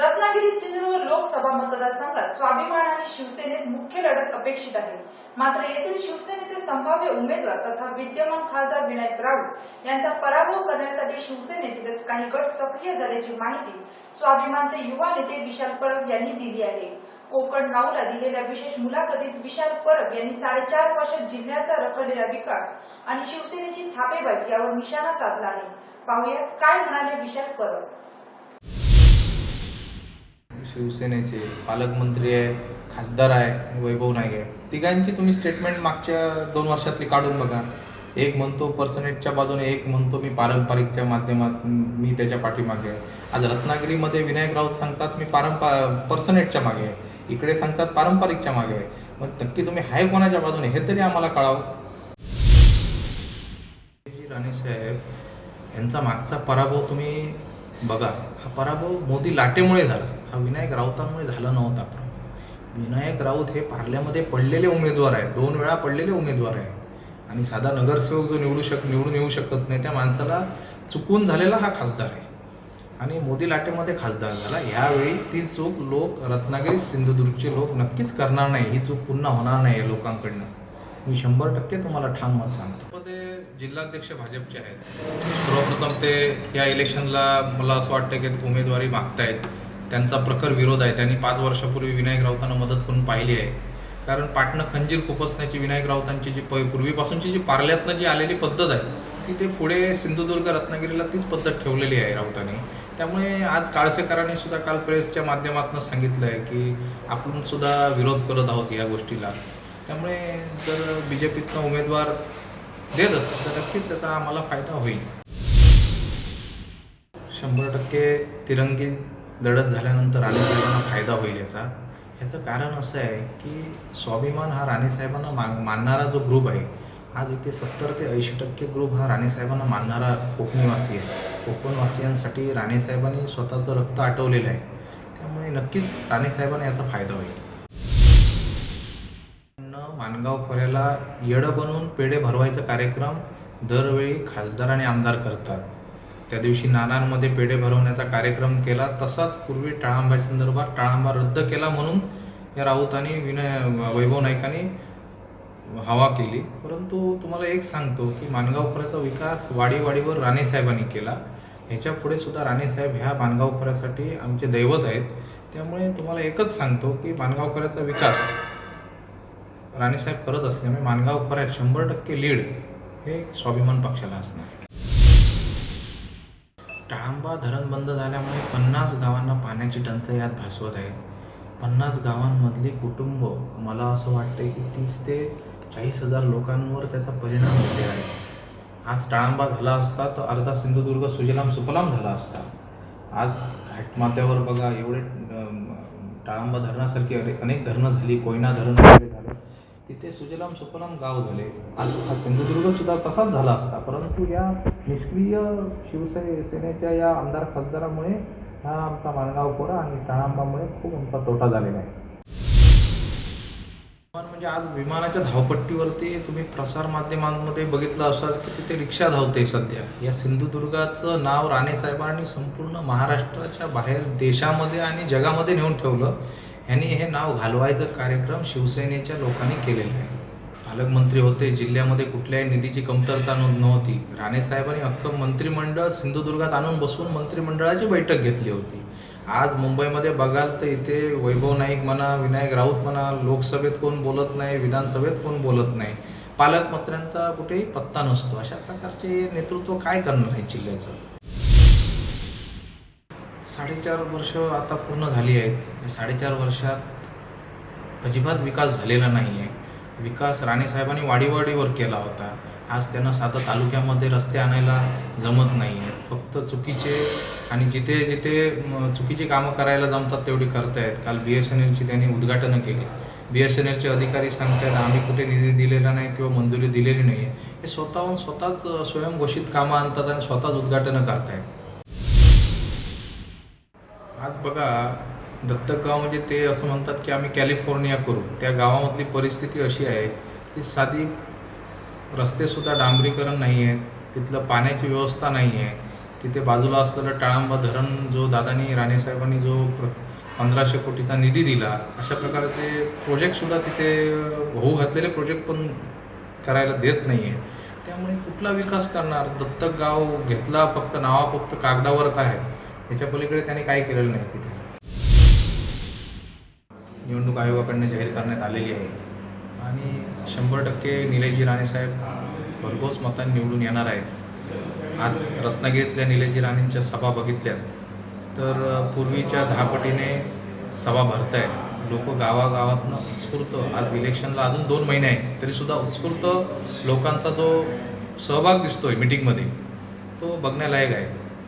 रत्नागिरी सिंधुदुर्ग लोकसभा मतदारसंघात स्वाभिमान आणि शिवसेनेत मुख्य लढत अपेक्षित आहे. मात्र येथील शिवसेनेचे संभाव्य उमेदवार तथा विद्यमान खासदार विनायक राऊत यांचा पराभव करण्यासाठी शिवसेनेतीलच काही गट सक्रिय झाल्याची माहिती स्वाभिमानचे युवा नेते विशाल परब यांनी दिली आहे. कोकण नावला दिलेल्या विशेष मुलाखतीत विशाल परब यांनी साडेचार वर्षात जिल्ह्याचा रखडलेला विकास आणि शिवसेनेची थापेबाजी यावर निशाणा साधला आहे. पाहुयात काय म्हणाले विशाल परब? शिवसेनेचे पालकमंत्री आहे खासदार आहे वैभव नाईक आहे. तिघांची तुम्ही स्टेटमेंट मागच्या दोन वर्षातली काढून बघा. एक म्हणतो पर्सनेटच्या बाजूने एक म्हणतो मी पारंपरिकच्या माध्यमात मी त्याच्या पाठीमागे आहे. आज रत्नागिरीमध्ये विनायक राऊत सांगतात मी पारंपा पर्सनेटच्या मागे आहे. इकडे सांगतात पारंपरिकच्या मागे आहे. मग नक्की तुम्ही हाय कोणाच्या बाजूने हे तरी आम्हाला कळावं. राणे साहेब यांचा मागचा पराभव तुम्ही बघा. हा पराभव मोदी लाटेमुळे झाला. हा विनायक राऊतांमुळे झाला नव्हता. विनायक राऊत हे पार्ल्यामध्ये पडलेले उमेदवार आहेत. दोन वेळा पडलेले उमेदवार आहेत. आणि साधा नगरसेवक जो निवडू शक निवडून येऊ शकत नाही त्या माणसाला चुकून झालेला हा खासदार आहे. आणि मोदी लाटेमध्ये खासदार झाला. यावेळी ती चूक लोक रत्नागिरी सिंधुदुर्गचे लोक नक्कीच करणार नाही. ही चूक पुन्हा होणार नाही लोकांकडनं. मी शंभर टक्के तुम्हाला ठाम मत सांगतो. मध्ये जिल्हाध्यक्ष भाजपचे आहेत. सर्वप्रथम ते या इलेक्शनला मला असं वाटतं की उमेदवारी मागतायत. त्यांचा प्रखर विरोध आहे. त्यांनी पाच वर्षापूर्वी विनायक राऊतांना मदत करून पाहिली आहे. कारण पाटणं खंजीर खुपसण्याची विनायक राऊतांची जी प पूर्वीपासूनची जी पार्ल्यातनं जी आलेली पद्धत आहे ती ते पुढे सिंधुदुर्ग रत्नागिरीला तीच पद्धत ठेवलेली आहे राऊतांनी. त्यामुळे आज काळसेकरांनी सुद्धा काल प्रेसच्या माध्यमातून सांगितलं आहे की आपण सुद्धा विरोध करत आहोत या गोष्टीला. त्यामुळे जर बी जे पीतनं उमेदवार देत असतात तर नक्कीच त्याचा आम्हाला फायदा होईल. शंभर टक्के तिरंगी लढत झाल्यानंतर राणेसाहेबांना फायदा होईल याचा. ह्याचं कारण असं आहे की स्वाभिमान हा राणेसाहेबांना मा मानणारा जो ग्रुप आहे आज इथे सत्तर ते ऐंशी टक्के ग्रुप हा राणेसाहेबांना मानणारा कोकणीवासी आहे. कोकणवासियांसाठी राणेसाहेबांनी स्वतःचं रक्त आटवलेलं आहे. त्यामुळे नक्कीच राणेसाहेबांना याचा फायदा होईल. मानगाव खोऱ्याला येडं बनवून पेढे भरवायचा कार्यक्रम दरवेळी खासदार आणि आमदार करतात. त्या दिवशी नानांमध्ये पेढे भरवण्याचा कार्यक्रम केला. तसाच पूर्वी टाळांबासंदर्भात टाळांबा रद्द केला म्हणून या राऊतांनी विनय वैभव नायकाने हवा केली. परंतु तुम्हाला एक सांगतो की मानगावकराचा विकास वाडीवाडीवर राणेसाहेबांनी केला. ह्याच्या पुढे सुद्धा राणेसाहेब ह्या मानगावकरासाठी आमचे दैवत आहेत. त्यामुळे तुम्हाला एकच सांगतो की मानगावकराचा विकास राणेसाहेब करत असल्यामुळे मानगावकरात शंभर टक्के लीड हे स्वाभिमान पक्षाला असणार. टाळंबा धरण बंद झाल्यामुळे पन्नास गावांना पाण्याची टंचाई यात भासवत आहे. पन्नास गावांमधली कुटुंब मला असं वाटतं की तीस ते चाळीस हजार लोकांवर त्याचा परिणाम झालेला आहे आज टाळंबा झाला असता तर अर्धा सिंधुदुर्ग सुजलाम सुफलाम झाला असता. आज घाटमाथ्यावर बघा एवढे टाळंबा धरणासारखी अरे- अनेक धरणं झाली. कोयना धरण झाले तिथे सुजलाम सुफलाम गाव झाले. आज हा सिंधुदुर्ग सुद्धा तसाच झाला असता. परंतु या निष्क्रिय शिवसेने सेनेच्या या आमदार खासदारामुळे हा आमचा माणगाव पोरा आणि टाळांबामुळे खूप आमचा तोटा झालेला आहे. म्हणजे आज विमानाच्या धावपट्टीवरती तुम्ही प्रसार माध्यमांमध्ये बघितलं असाल की तिथे रिक्षा धावते सध्या. या सिंधुदुर्गाचं नाव राणे साहेबांनी संपूर्ण महाराष्ट्राच्या बाहेर देशामध्ये आणि जगामध्ये नेऊन ठेवलं. ह्यांनी हे नाव घालवायचं कार्यक्रम शिवसेनेच्या लोकांनी केलेला आहे. पालकमंत्री होते जिल्ह्यामध्ये कुठल्याही निधीची कमतरता नव्ह- नव्हती. राणेसाहेबांनी अख्खं मंत्रिमंडळ सिंधुदुर्गात आणून बसवून मंत्रिमंडळाची बैठक घेतली होती. आज मुंबईमध्ये बघाल तर इथे वैभव नाईक म्हणा विनायक राऊत म्हणा लोकसभेत कोण बोलत नाही विधानसभेत कोण बोलत नाही. पालकमंत्र्यांचा कुठेही पत्ता नसतो. अशा प्रकारचे नेतृत्व काय करणार आहे जिल्ह्याचं? साडेचार वर्ष आता पूर्ण झाली आहेत. या साडेचार वर्षात अजिबात विकास झालेला नाही आहे विकास राणेसाहेबांनी वाडीवाडीवर केला होता. आज त्यांना साधं तालुक्यामध्ये रस्ते आणायला जमत नाही आहेत फक्त चुकीचे आणि जिथे जिथे चुकीची कामं करायला जमतात तेवढी करतायत. काल बी एस एन एलची त्यांनी उद्घाटनं केली. बी एस एन एलचे अधिकारी सांगतात आम्ही कुठे निधी दिलेला नाही किंवा मंजुरी दिलेली नाही आहे हे स्वतःहून स्वतःच स्वयंघोषित कामं आणतात आणि स्वतःच उद्घाटनं करतायत. आज बघा दत्तक गाव म्हणजे ते असं म्हणतात की आम्ही कॅलिफोर्निया करू. त्या गावामधली परिस्थिती अशी आहे की साधी रस्तेसुद्धा डांबरीकरण नाही आहेत तिथलं पाण्याची व्यवस्था नाही आहे. तिथे बाजूला असलेलं टाळांबा धरण जो दादानी राणेसाहेबांनी जो प्र पंधराशे कोटीचा निधी दिला अशा प्रकारचे प्रोजेक्टसुद्धा तिथे होऊ घातलेले प्रोजेक्ट पण करायला देत नाही आहे त्यामुळे कुठला विकास करणार? दत्तक गाव घेतला फक्त नावा फक्त कागदावर आहे. याच्या पलीकडे त्याने काही केलेलं नाही तिथे. निवडणूक आयोगाकडनं जाहीर करण्यात आलेली आहे. आणि शंभर टक्के निलेशजी राणेसाहेब भरघोस मतांनी निवडून येणार आहेत. आज रत्नागिरीतल्या निलेशजी राणेंच्या सभा बघितल्या तर पूर्वीच्या दहापटीने सभा भरत आहेत लोक गावागावातनं उत्स्फूर्त आज इलेक्शनला अजून दोन महिने आहेत तरीसुद्धा उत्स्फूर्त लोकांचा जो सहभाग दिसतोय मिटिंगमध्ये. तो बघण्यालायक आहे.